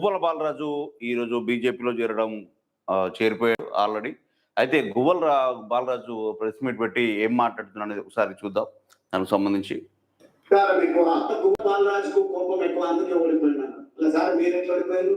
గువ్వల బాలరాజు ఈరోజు బీజేపీలో చేరడం చేరిపోయారు చేరిపోయాడు ఆల్రెడీ. అయితే గువ్వల బాలరాజు ప్రెస్ మీట్ పెట్టి ఏం మాట్లాడుతున్నా అనేది ఒకసారి చూద్దాం. దానికి సంబంధించి. కోపం ఎక్కువ అందుకే ఓడిపోయినాను. సార్ మీరు ఎట్లా ఓడిపోయారు?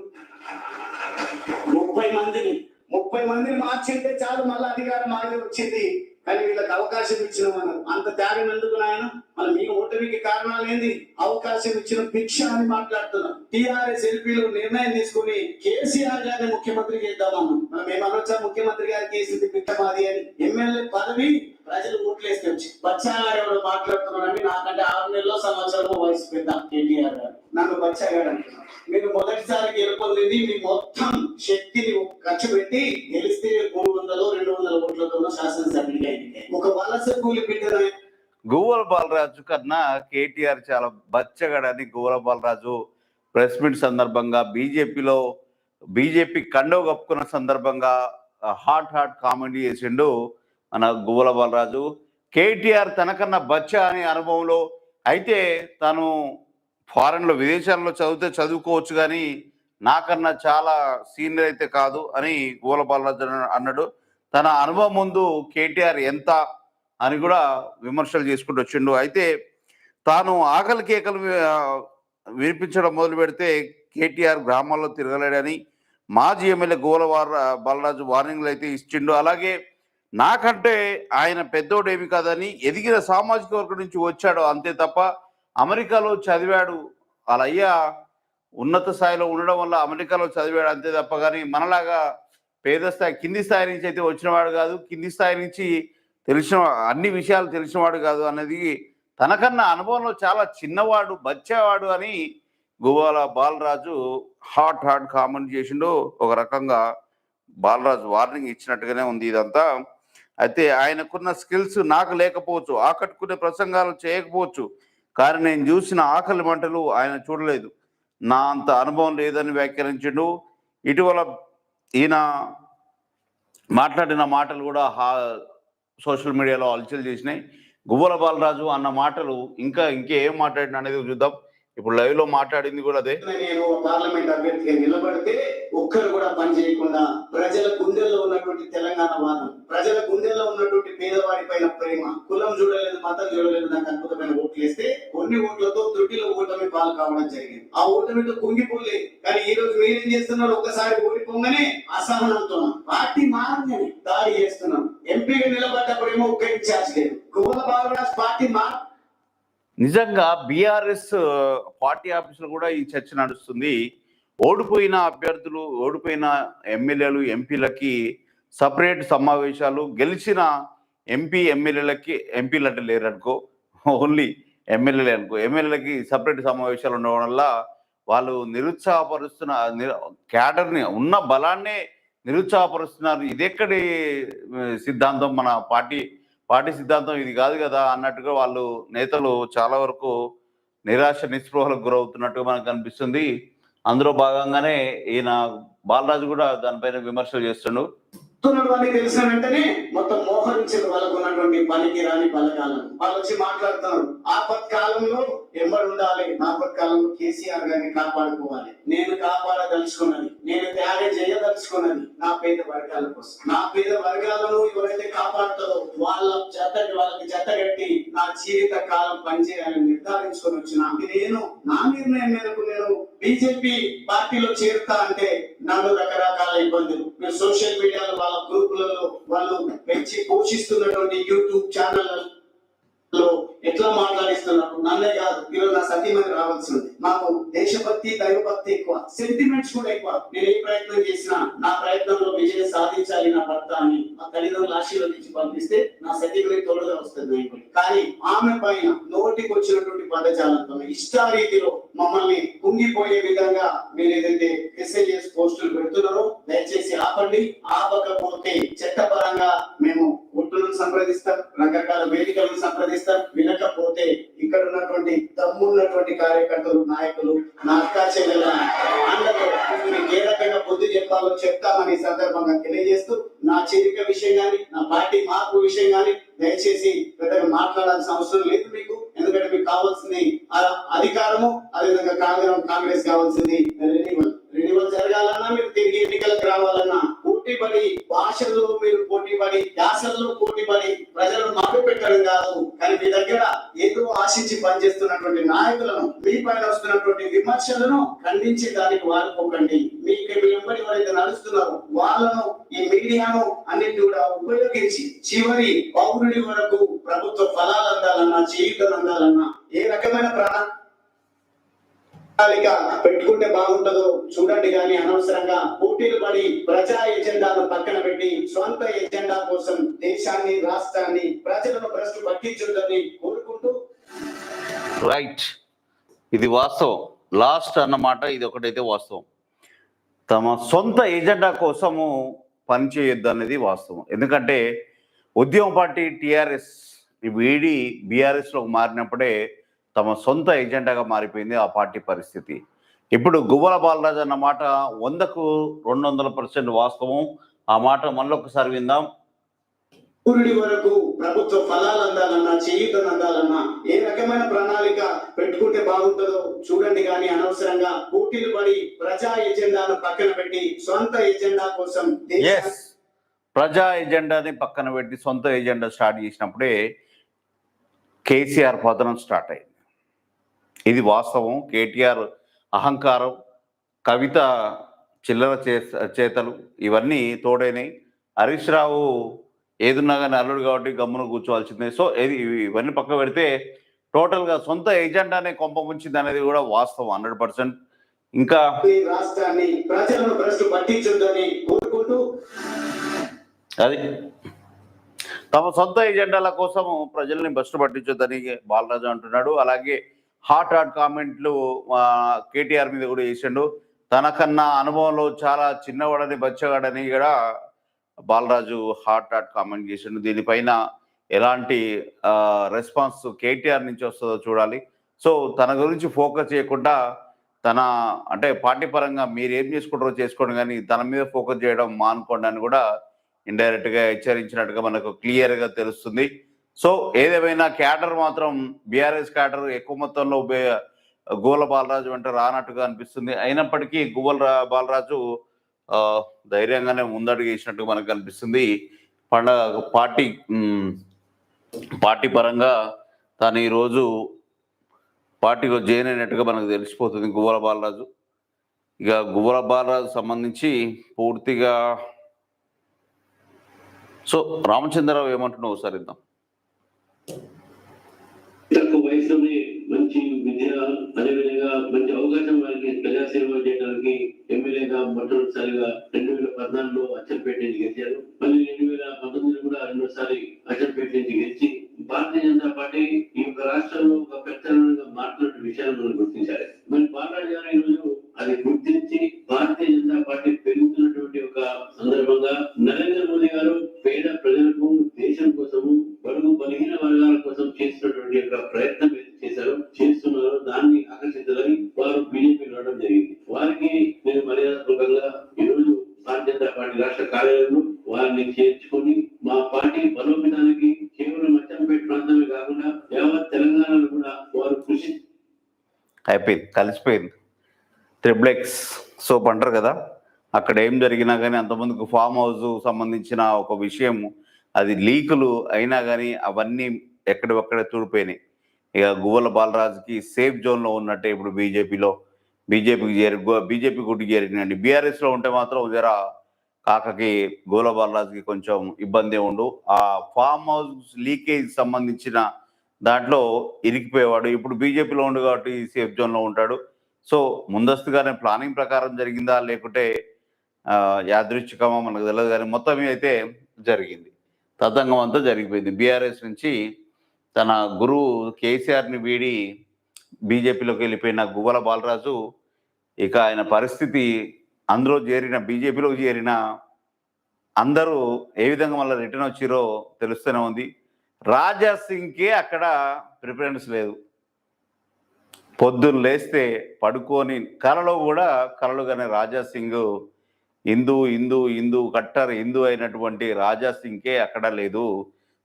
ముప్పై మందిని ముప్పై మందిని మార్చింటే చాలు మళ్ళీ అధికారం మాది వచ్చింది. కానీ వీళ్ళకి అవకాశం ఇచ్చిన మనం. అంత త్యాగం ఎందుకు నాయన? మనం మీ ఓటమికి కారణాలు ఏంది? అవకాశం ఇచ్చిన భిక్ష అని మాట్లాడుతున్నాం. టిఆర్ఎస్ ఎల్పీలు నిర్ణయం తీసుకుని కేసీఆర్ గారిని ముఖ్యమంత్రి చేద్దామన్నాం మనం మేము ముఖ్యమంత్రి గారికి వేసింది భిక్ష మాది అని. ఎమ్మెల్యే పదవి ప్రజలు ఓట్లేసి వచ్చి. బచ్చా గారు ఎవరు మాట్లాడుతున్నారని నాకంటే ఆరు నెలలో సంవత్సరము వయసు పెద్ద కేటీఆర్ గారు. నన్ను బచ్చా అంటున్నాను మీరు మొదటిసారి గెలుపొందింది మీ మొత్తం శక్తిని ఖర్చు పెట్టి గెలిస్తే మూడు వందలు రెండు వందల ఓట్లతో శాసనసభ్యుడిగా ఎన్నికయ్యారు. ఒక వలస కూలి బిడ్డన గువ్వల బాలరాజు కన్నా కేటీఆర్ చాలా బచ్చగడని గువ్వల బాలరాజు ప్రెస్ మీట్ సందర్భంగా బీజేపీలో బీజేపీ కండవ కప్పుకున్న సందర్భంగా హాట్ హాట్ కామెడీ చేసిండు మన గువ్వల బాలరాజు కేటీఆర్ తనకన్నా బచ్చ అనే అనుభవంలో అయితే తను ఫారెన్లో విదేశాల్లో చదివితే చదువుకోవచ్చు కానీ నాకన్నా చాలా సీనియర్ అయితే కాదు అని గోల బాలరాజు అన్నాడు. తన అనుభవం ముందు కేటీఆర్ ఎంత అని కూడా విమర్శలు చేసుకుంటూ వచ్చిండు. అయితే తాను ఆకలి కేకలు వినిపించడం మొదలు పెడితే కేటీఆర్ గ్రామాల్లో తిరగలేడని మాజీ ఎమ్మెల్యే గోలవార బాలరాజు వార్నింగ్లు అయితే ఇచ్చిండు. అలాగే నాకంటే ఆయన పెద్దోడేమి కాదని ఎదిగిన సామాజిక వర్గం నుంచి వచ్చాడు అంతే తప్ప అమెరికాలో చదివాడు వాళ్ళ అయ్యా ఉన్నత స్థాయిలో ఉండడం వల్ల అమెరికాలో చదివాడు అంతే తప్ప కానీ మనలాగా పేద స్థాయి కింది స్థాయి నుంచి అయితే వచ్చినవాడు కాదు. కింది స్థాయి నుంచి తెలిసిన అన్ని విషయాలు తెలిసినవాడు కాదు అనేది తనకన్నా అనుభవంలో చాలా చిన్నవాడు బచ్చేవాడు అని Guvvala Balaraju hot hot comment చేసిండు. ఒక రకంగా బాలరాజు వార్నింగ్ ఇచ్చినట్టుగానే ఉంది ఇదంతా. అయితే ఆయనకున్న స్కిల్స్ నాకు లేకపోవచ్చు ఆకట్టుకునే ప్రసంగాలు చేయకపోవచ్చు కానీ నేను చూసిన ఆకలి మంటలు ఆయన చూడలేదు. నా అంత అనుభవం లేదని వ్యాఖ్యానించిండు. ఇటీవల ఈయన మాట్లాడిన మాటలు కూడా హా సోషల్ మీడియాలో అలచలు చేసినాయి. గువ్వల బాలరాజు అన్న మాటలు ఇంకా ఇంకేం మాట్లాడిన అనేది చూద్దాం. ఇప్పుడు లైవ్లో మాట్లాడింది కూడా అదే. నేను పార్లమెంట్ అభ్యర్థిగా నిలబడితే ఒక్కరు కూడా పని చేయకుండా ప్రజల గుండెల్లో ఉన్నటువంటి తెలంగాణ వాదం ప్రజల గుండెల్లో ఉన్నటువంటి పేదవాడి పైన ప్రేమ కులం చూడలేదు మతం చూడలేదు నాకు అద్భుతమైన ఓట్లు వేస్తే కొన్ని ఓట్లతో త్రుటిలో ఓటమి పాలు కావడం జరిగింది. ఆ ఓటమితో కుంగిపోలే. కానీ ఈ రోజు మీరేం చేస్తున్నారు? ఒక్కసారి ఓడిపోగానే అసహనంతో పార్టీ మారని దాడి చేస్తున్నాం. ఎంపీగా నిలబడ్డప్పుడేమో ఒక్క ఇన్ఛార్జ్ లేదు. గువ్వల పార్టీ మార్ నిజంగా బీఆర్ఎస్ పార్టీ ఆఫీసులో కూడా ఈ చర్చ నడుస్తుంది. ఓడిపోయిన అభ్యర్థులు ఓడిపోయిన ఎమ్మెల్యేలు ఎంపీలకి సపరేట్ సమావేశాలు గెలిచిన ఎంపీ ఎమ్మెల్యేలకి ఎంపీలు అంటే లేరు అనుకో ఓన్లీ ఎమ్మెల్యేలే అనుకో ఎమ్మెల్యేలకి సపరేట్ సమావేశాలు ఉండడం వల్ల వాళ్ళు నిరుత్సాహపరుస్తున్న క్యాడర్ని ఉన్న బలాన్నే నిరుత్సాహపరుస్తున్నారు. ఇదెక్కడి సిద్ధాంతం మన పార్టీ పార్టీ సిద్ధాంతం ఇది కాదు కదా అన్నట్టుగా వాళ్ళు నేతలు చాలా వరకు నిరాశ నిస్పృహలకు గురవుతున్నట్టుగా మనకు కనిపిస్తుంది అందులో భాగంగానే ఈయన బాలరాజు కూడా దానిపైన విమర్శలు చేస్తుండు. తెలిసిన వెంటనే మొత్తం మోహరించారు వాళ్ళకు ఉన్నటువంటి పనికి రాని బలకాలను వాళ్ళు వచ్చి మాట్లాడుతున్నారు ఆపత్కాలంలో ఎంబడి ఉండాలి ఆపత్కాలంలో కేసీఆర్ గారిని కాపాడుకోవాలి. నేను కాపాడదలుచుకున్నది నేను త్యాగం చేయదలుచుకున్నది నా పేద వర్గాల కోసం. నా పేద వర్గాలను ఎవరైతే కాపాడుతారో కట్టగట్టి కట్టి నా జీవిత కాలం పనిచేయాలని నిర్ధారించుకొని వచ్చిన నేను నా నిర్ణయం మేరకు నేను బీజేపీ పార్టీలో చేరుతా అంటే నన్ను రకరకాల ఇబ్బందులు. నేను సోషల్ మీడియాలో వాళ్ళ గ్రూపులలో వాళ్ళు పెంచి పోషిస్తున్నటువంటి యూట్యూబ్ ఛానళ్ళలో ఎట్లా మాట్లాడిస్తున్నారు? నన్నే కాదు ఈరోజు నా సతీమణి రావాల్సి ఉంది. నాకు దేశభక్తి దైవభక్తి ఎక్కువ. సెంటిమెంట్స్ కూడా ఎక్కువ. నేను ఏ ప్రయత్నం చేసినా నా ప్రయత్నంలో విజయం సాధించాలి నా భర్త అని మా తల్లిదండ్రులు ఆశీర్వదించి పంపిస్తే నా సర్టిఫికేట్ తోడుగా వస్తుంది నాయకుడు కానీ ఆమె పైన నోటికి వచ్చినటువంటి పదజాలంతో ఇష్టారీతిలో మమ్మల్ని కుంగిపోయే విధంగా మీరు ఏదైతే మెసేజెస్ పోస్టులు పెడుతున్నారో దయచేసి ఆపండి. ఆపకపోతే చట్టపరంగా మేము ఒట్టులను సంప్రదిస్తాం రకరకాల వేదికలను సంప్రదిస్తాం. వినకపోతే ఇక్కడ ఉన్నటువంటి తమ్మున్నటువంటి కార్యకర్తలు నాయకులు నా అక్క చెల్లెల అందరూ మీకు ఏ రకంగా బుద్ధి చెప్పాలో చెప్తామని సందర్భంగా తెలియజేస్తూ నా చేరిక విషయం కానీ నా పార్టీ మార్పు విషయం కానీ దయచేసి పెద్దగా మాట్లాడాల్సిన అవసరం లేదు మీకు. ఎందుకంటే మీకు కావాల్సింది అధికారము అదేవిధంగా కాంగ్రెస్ కాంగ్రెస్ కావాల్సింది. రెన్యువల్ రెన్యువల్ జరగాలన్నా మీరు తిరిగి ఎన్నికలకు రావాలన్నా పోటీపడి భాషల్లో మీరు పోటీపడి యాసల్లో పోటీపడి ప్రజలను మాకు పెట్టడం కాదు. కానీ మీ దగ్గర ఎదురు ఆశించి పనిచేస్తున్నటువంటి నాయకులను మీ పైన వస్తున్నటువంటి విమర్శలను ఖండించి దానికి వాడుకోకండి మీకు మీ వెంబడి ఎవరైతే నడుస్తున్నారో వాళ్ళను ఈ మీడియాను అన్నింటి కూడా ఉపయోగించి చివరి పౌరుడి వరకు ప్రభుత్వ ఫలాలు అందాలన్నా జీవితం అందాలన్నా ఏ రకమైన ప్రాణ పెట్టుకుంటే బాగుంటుందో చూడండి కానీ అనవసరంగా పోటీలు పడి ప్రజా ఎజెండాను పక్కన పెట్టి స్వంత ఎజెండా కోసం దేశాన్ని రాష్ట్రాన్ని ప్రజలను ప్రశ్న పట్టించుందని కోరుకుంటూ రైట్ ఇది వాస్తవం. లాస్ట్ అన్నమాట ఇది ఒకటైతే వాస్తవం. తమ సొంత ఎజెండా కోసము పనిచేయొద్దు అనేది వాస్తవం. ఎందుకంటే ఉద్యమ పార్టీ టీఆర్ఎస్ వీడి బీఆర్ఎస్లోకి మారినప్పుడే తమ సొంత ఎజెండాగా మారిపోయింది ఆ పార్టీ పరిస్థితి. ఇప్పుడు గువ్వల బాలరాజు అన్న మాట వందకు రెండు వందల పర్సెంట్ వాస్తవం. ఆ మాట మళ్ళొకసారి విందాం. పౌరుడి వరకు ప్రభుత్వ ఫలాలు అందాలన్నా జీవితం అందాలన్నా ఏ రకమైన ప్రణాళిక పెట్టుకుంటే బాగుంటుందో చూడండి కానీ అనవసరంగా పోటీలు పడి ప్రజా ఎజెండాను పక్కన పెట్టి సొంత ఎజెండా కోసం ప్రజా ఎజెండాని పక్కన పెట్టి సొంత ఎజెండా స్టార్ట్ చేసినప్పుడే కేసీఆర్ పతనం స్టార్ట్ అయింది. ఇది వాస్తవం. కేటీఆర్ అహంకారం కవిత చిల్లర చేతలు ఇవన్నీ తోడైనాయి. హరీష్ రావు ఏదున్నా కానీ అల్లుడు కాబట్టి గమ్మున కూర్చోవాల్సిందే. సో ఇది ఇవన్నీ పక్క పెడితే టోటల్గా సొంత ఎజెండానే కొంప ముంచింది అనేది కూడా వాస్తవం హండ్రెడ్ పర్సెంట్. ఇంకా ఈ రాష్ట్రాన్ని ప్రజలను భ్రష్టు పట్టించొద్దని కోరుకుంటూ అది. తమ సొంత ఎజెండాల కోసం ప్రజల్ని బస్సు పట్టించొద్దని బాలరాజు అంటున్నాడు. అలాగే హాట్ హాట్ కామెంట్లు కేటీఆర్ మీద కూడా చేసిండు. తనకన్నా అనుభవంలో చాలా చిన్నవాడని బచ్చగాడని కూడా బాలరాజు హాట్ హాట్ కామెంట్ చేసిండు. దీనిపైన ఎలాంటి రెస్పాన్స్ కేటీఆర్ నుంచి వస్తుందో చూడాలి. సో తన గురించి ఫోకస్ చేయకుండా తన అంటే పార్టీ పరంగా మీరు ఏం చేసుకుంటారో చేసుకోండి కానీ తన మీద ఫోకస్ చేయడం మానుకోండి అని కూడా ఇండైరెక్ట్గా హెచ్చరించినట్టుగా మనకు క్లియర్గా తెలుస్తుంది. సో ఏదేమైనా క్యాడర్ మాత్రం బీఆర్ఎస్ క్యాడర్ ఎక్కువ మొత్తంలో గోల బాలరాజు వెంట రానట్టుగా అనిపిస్తుంది. అయినప్పటికీ గువ్వల రా- బాలరాజు ధైర్యంగానే ముందడుగు వేసినట్టు మనకు అనిపిస్తుంది. పండగ పార్టీ పార్టీ పరంగా తను ఈరోజు పార్టీలో జాయిన్ అయినట్టుగా మనకు తెలిసిపోతుంది గువ్వల బాలరాజు. ఇక గువ్వల బాలరాజు సంబంధించి పూర్తిగా సో రామచంద్రరావు ఏమంటున్నావు ఒకసారి ఇద్దాం తక్కువ వయసులోనే మంచి విద్య అదేవిధంగా మంచి అవకాశం వారికి ప్రజాసేవ చేయడానికి ఎమ్మెల్యేగా మొట్టమొదటిసారిగా రెండు వేల పద్నాలుగులో అచ్చంపేట నుంచి గెలిచారు. మళ్ళీ రెండు వేల పంతొమ్మిదిలో కూడా రెండోసారి అచ్చంపేట నుంచి గెలిచి భారతీయ జనతా పార్టీ ఈ యొక్క రాష్ట్రంలో ఒక పెద్దగా మాట్లాడిన విషయాన్ని మనం గుర్తించాలి మరి బాలరాజు గారు బలోపేతానికి కేవలం అచ్చంపేట ప్రాంతమే కాకుండా యావత్ తెలంగాణలో కూడా వారు కృషి అయిపోయింది కలిసిపోయింది. త్రిబ్లెక్స్ సోప్ అంటారు కదా అక్కడ ఏం జరిగినా కానీ అంతమందికి ఫామ్ హౌస్ సంబంధించిన ఒక విషయం అది లీకులు అయినా కానీ అవన్నీ ఎక్కడెక్కడే తూడిపోయినాయి. ఇక గువ్వల బాలరాజుకి సేఫ్ జోన్లో ఉన్నట్టే ఇప్పుడు బీజేపీలో బీజేపీకి చేరి బీజేపీ గుడ్డు చేరినండి బీఆర్ఎస్లో ఉంటే మాత్రం జరా కాకకి గోలబాలరాజుకి కొంచెం ఇబ్బంది ఉండు. ఆ ఫామ్ హౌస్ లీకేజ్ సంబంధించిన దాంట్లో ఇరికిపోయేవాడు. ఇప్పుడు బీజేపీలో ఉండు కాబట్టి సేఫ్ జోన్లో ఉంటాడు. సో ముందస్తుగానే ప్లానింగ్ ప్రకారం జరిగిందా? లేకుంటే యాదృచ్ఛికమా? మనకు తెలియదు కానీ మొత్తం అయితే జరిగింది. తతంగం అంతా జరిగిపోయింది. బీఆర్ఎస్ నుంచి తన గురువు కేసీఆర్ని వీడి బీజేపీలోకి వెళ్ళిపోయిన గువ్వల బాలరాజు ఇక ఆయన పరిస్థితి అందులో చేరిన బీజేపీలో చేరిన అందరూ ఏ విధంగా మళ్ళీ రిటర్న్ వచ్చిరో తెలుస్తూనే ఉంది. రాజా సింగ్కే అక్కడ ప్రిఫరెన్స్ లేదు. పొద్దున్న లేస్తే పడుకొని కలలో కూడా కలలుగానే రాజా సింగ్ హిందూ హిందూ హిందూ కట్టర్ హిందూ అయినటువంటి రాజా సింగ్కే అక్కడ లేదు.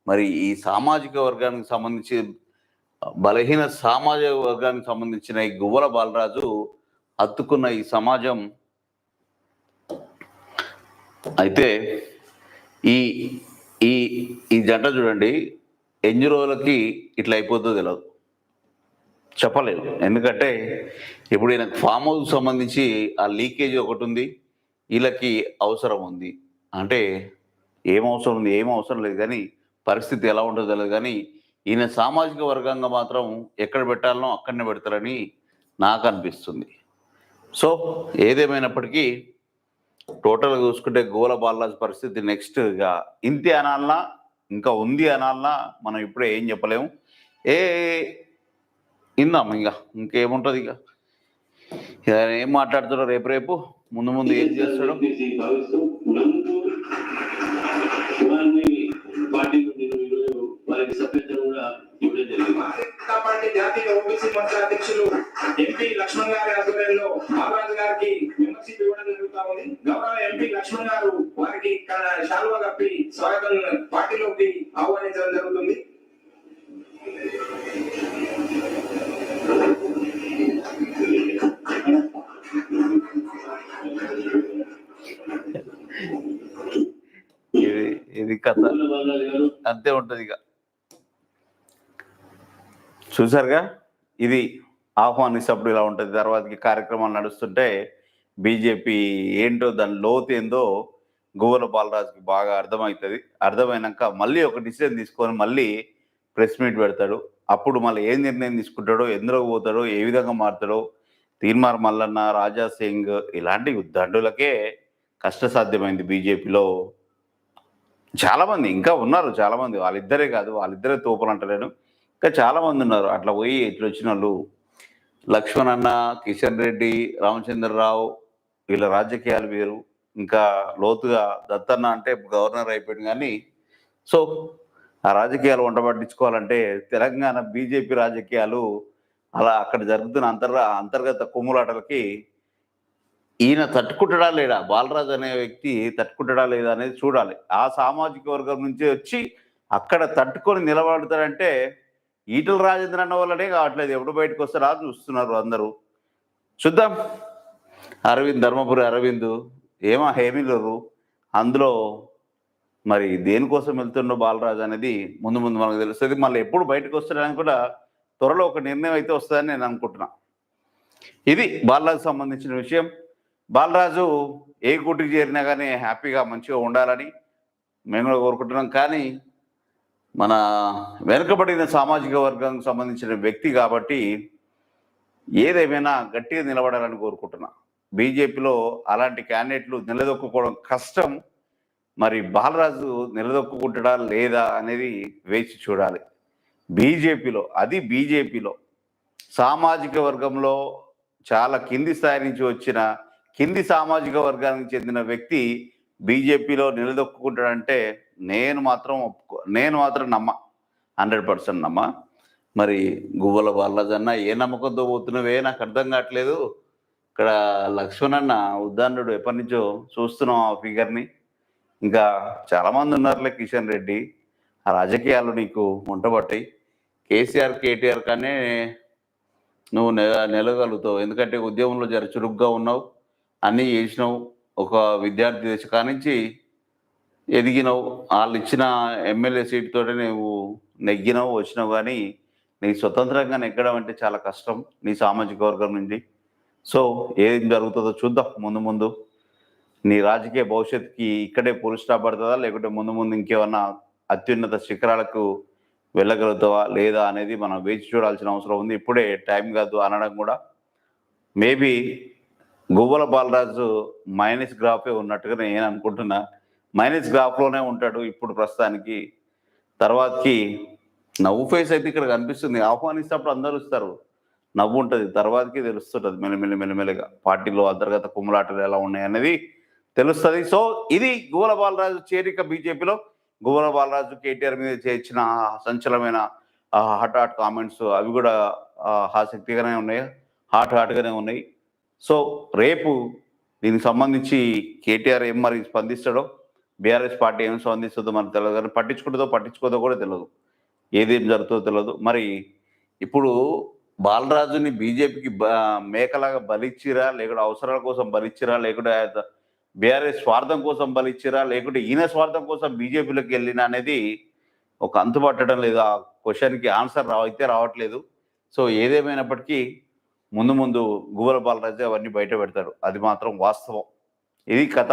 మరి ఈ సామాజిక వర్గానికి సంబంధించి బలహీన సామాజిక వర్గానికి సంబంధించిన ఈ గువ్వల బాలరాజు హత్తుకున్న ఈ సమాజం అయితే ఈ ఈ ఈ జంట చూడండి ఎన్ని రోజులకి ఇట్లా అయిపోతుందో తెలియదు చెప్పలేదు. ఎందుకంటే ఇప్పుడు ఈయనకు ఫామ్ హౌస్ సంబంధించి ఆ లీకేజ్ ఒకటి ఉంది వీళ్ళకి అవసరం ఉంది. అంటే ఏం అవసరం ఉంది ఏం అవసరం లేదు కానీ పరిస్థితి ఎలా ఉంటుందో తెలియదు కానీ ఈయన సామాజిక వర్గంగా మాత్రం ఎక్కడ పెట్టాలనో అక్కడనే పెడతారని నాకు అనిపిస్తుంది. సో ఏదేమైనప్పటికీ టోటల్గా చూసుకుంటే గోల బాలరాజు పరిస్థితి నెక్స్ట్ ఇక ఇంతే అనాలనా? ఇంకా ఉంది అనాలనా? మనం ఇప్పుడే ఏం చెప్పలేము. ఏ ఇందాం ఇంకా ఇంకేముంటుంది ఇక? ఏం మాట్లాడుతాడో రేపు రేపు? ముందు ముందు ఏం చేస్తాడు? పార్టీ నుండి కూడా పార్టీ జాతీయ ఓబీసీ మండల అధ్యక్షులు ఎంపీ లక్ష్మణ్ గారి ఆధ్వర్యంలో బాలరాజు గారికి మెంబర్షిప్ ఇవ్వడం జరుగుతా ఉంది. గౌరవ ఎంపీ లక్ష్మణ్ గారు వారికి క- కప్పి స్వాగతం పార్టీలోకి ఆహ్వానించడం జరుగుతుంది. ఇది ఇది కథ. అంతే ఉంటుంది ఇక. చూసారుగా ఇది ఆహ్వానిస్తప్పుడు ఇలా ఉంటుంది. తర్వాతకి కార్యక్రమాలు నడుస్తుంటే బీజేపీ ఏంటో దాని లోతు ఏందో గువ్వల బాలరాజుకి బాగా అర్థమవుతుంది. అర్థమైనాక మళ్ళీ ఒక డిసిజన్ తీసుకొని మళ్ళీ ప్రెస్ మీట్ పెడతాడు. అప్పుడు మళ్ళీ ఏం నిర్ణయం తీసుకుంటాడో ఎందులో పోతాడో ఏ విధంగా మారుతాడో తీర్మార్ మల్లన్న రాజా సింగ్ ఇలాంటి దండులకే కష్టసాధ్యమైంది బీజేపీలో. చాలామంది ఇంకా ఉన్నారు చాలామంది. వాళ్ళిద్దరే కాదు వాళ్ళిద్దరే తోపులు అంటలేను ఇంకా చాలామంది ఉన్నారు. అట్లా పోయి ఇట్లా వచ్చిన వాళ్ళు. లక్ష్మణ్ అన్న కిషన్ రెడ్డి రామచంద్రరావు వీళ్ళ రాజకీయాలు వేరు. ఇంకా లోతుగా దత్తన్న అంటే గవర్నర్ అయిపోయాడు కానీ సో ఆ రాజకీయాలు వంట పట్టించుకోవాలంటే తెలంగాణ బీజేపీ రాజకీయాలు అలా అక్కడ జరుగుతున్న అంతర్ అంతర్గత కుమ్ములాటలకి ఈయన తట్టుకుంటడా లేడా బాలరాజ్ అనే వ్యక్తి తట్టుకుంటడా లేదా అనేది చూడాలి. ఆ సామాజిక వర్గం నుంచి వచ్చి అక్కడ తట్టుకొని నిలబడతాడంటే ఈటల రాజేంద్ర అన్న వల్లనే కావట్లేదు. ఎప్పుడు బయటకు వస్తారా చూస్తున్నారు అందరూ. చూద్దాం. అరవింద్ ధర్మపురి అరవింద్ ఏమా హేమిలరు అందులో మరి దేనికోసం వెళ్తుండో బాలరాజు అనేది ముందు ముందు మనకు తెలుస్తుంది. మళ్ళీ ఎప్పుడు బయటకు వస్తాడని కూడా త్వరలో ఒక నిర్ణయం అయితే వస్తుందని నేను అనుకుంటున్నా. ఇది బాలరాజు సంబంధించిన విషయం. బాలరాజు ఏ కూటికి చేరినా కానీ హ్యాపీగా మంచిగా ఉండాలని మేము కూడా కోరుకుంటున్నాం. కానీ మన వెనుకబడిన సామాజిక వర్గానికి సంబంధించిన వ్యక్తి కాబట్టి ఏదేమైనా గట్టిగా నిలబడాలని కోరుకుంటున్నా. బీజేపీలో అలాంటి క్యాండిడేట్లు నిలదొక్కుకోవడం కష్టం. మరి బాలరాజు నిలదొక్కుంటాడా లేదా అనేది వేచి చూడాలి. బీజేపీలో అది బీజేపీలో సామాజిక వర్గంలో చాలా కింది స్థాయి నుంచి వచ్చిన కింది సామాజిక వర్గానికి చెందిన వ్యక్తి బీజేపీలో నిలదొక్కుంటాడంటే నేను మాత్రం ఒప్పుకో నేను మాత్రం నమ్మ. హండ్రెడ్ పర్సెంట్ నమ్మ. మరి గువ్వల బాలరాజన్న ఏ నమ్మకంతో పోతున్నవే? నాకు అర్థం కావట్లేదు. ఇక్కడ లక్ష్మణ్ అన్న ఉద్దానుడు ఎప్పటి నుంచో చూస్తున్నాం ఆ ఫిగర్ని ఇంకా చాలామంది ఉన్నారులే కిషన్ రెడ్డి. ఆ రాజకీయాలు నీకు ఉంటబట్టాయి కేసీఆర్ కేటీఆర్ కానీ నువ్వు నె నిలగలుగుతావు. ఎందుకంటే ఉద్యమంలో జర చురుగ్గా ఉన్నావు. అన్నీ చేసినావు. ఒక విద్యార్థి దశ కానించి ఎదిగినావు. వాళ్ళు ఇచ్చిన ఎమ్మెల్యే సీటుతోటే నువ్వు నెగ్గినావు వచ్చినావు కానీ నీ స్వతంత్రంగా నెగ్గడం అంటే చాలా కష్టం నీ సామాజిక వర్గం నుండి. సో ఏం జరుగుతుందో చూద్దాం ముందు ముందు. నీ రాజకీయ భవిష్యత్తుకి ఇక్కడే పులి పడుతుందా? లేకుంటే ముందు ముందు ఇంకేమన్నా అత్యున్నత శిఖరాలకు వెళ్ళగలుగుతావా? లేదా అనేది మనం వేచి చూడాల్సిన అవసరం ఉంది. ఇప్పుడే టైం కాదు అనడం కూడా. మేబీ గువ్వల బాలరాజు మైనస్ గ్రాఫే ఉన్నట్టుగా నేను అనుకుంటున్నా. మైనస్ గ్రాఫ్లోనే ఉంటాడు ఇప్పుడు ప్రస్తుతానికి. తర్వాతకి నవ్వు ఫేస్ అయితే ఇక్కడ కనిపిస్తుంది. ఆహ్వానిస్తేప్పుడు అందరూ ఇస్తారు నవ్వు ఉంటుంది. తర్వాతకి తెలుస్తుంటుంది మెల్లమెల్లి మెల్లమెల్లిగా. పార్టీలో అంతర్గత కుమ్ములాటలు ఎలా ఉన్నాయి అనేది తెలుస్తుంది. సో ఇది గువల బాలరాజు చేరిక బీజేపీలో. గువల బాలరాజు కేటీఆర్ మీద చేర్చిన సంచలనమైన హాట్ హాట్ కామెంట్స్ అవి కూడా ఆసక్తిగానే ఉన్నాయి. హాట్ హాట్గానే ఉన్నాయి. సో రేపు దీనికి సంబంధించి కేటీఆర్ ఏం మరి స్పందిస్తాడో బీఆర్ఎస్ పార్టీ ఏం స్పందిస్తుందో మనకు తెలియదు కానీ పట్టించుకుంటుందో పట్టించుకోదో కూడా తెలియదు. ఏదేం జరుగుతుందో తెలియదు. మరి ఇప్పుడు బాలరాజుని బీజేపీకి మేకలాగా బలిచ్చిరా లేకుంటే అవసరాల కోసం బలిచ్చిరా లేకుంటే బీఆర్ఎస్ స్వార్థం కోసం బలిచ్చిరా లేకుంటే ఈయన స్వార్థం కోసం బీజేపీలోకి వెళ్ళిన అనేది ఒక అంతు పట్టడం లేదు. ఆ క్వశ్చన్కి ఆన్సర్ రావ అయితే రావట్లేదు. సో ఏదేమైనప్పటికీ ముందు ముందు గువ్వల బాలరాజు అవన్నీ బయట పెడతాడు. అది మాత్రం వాస్తవం. ఇది కథ.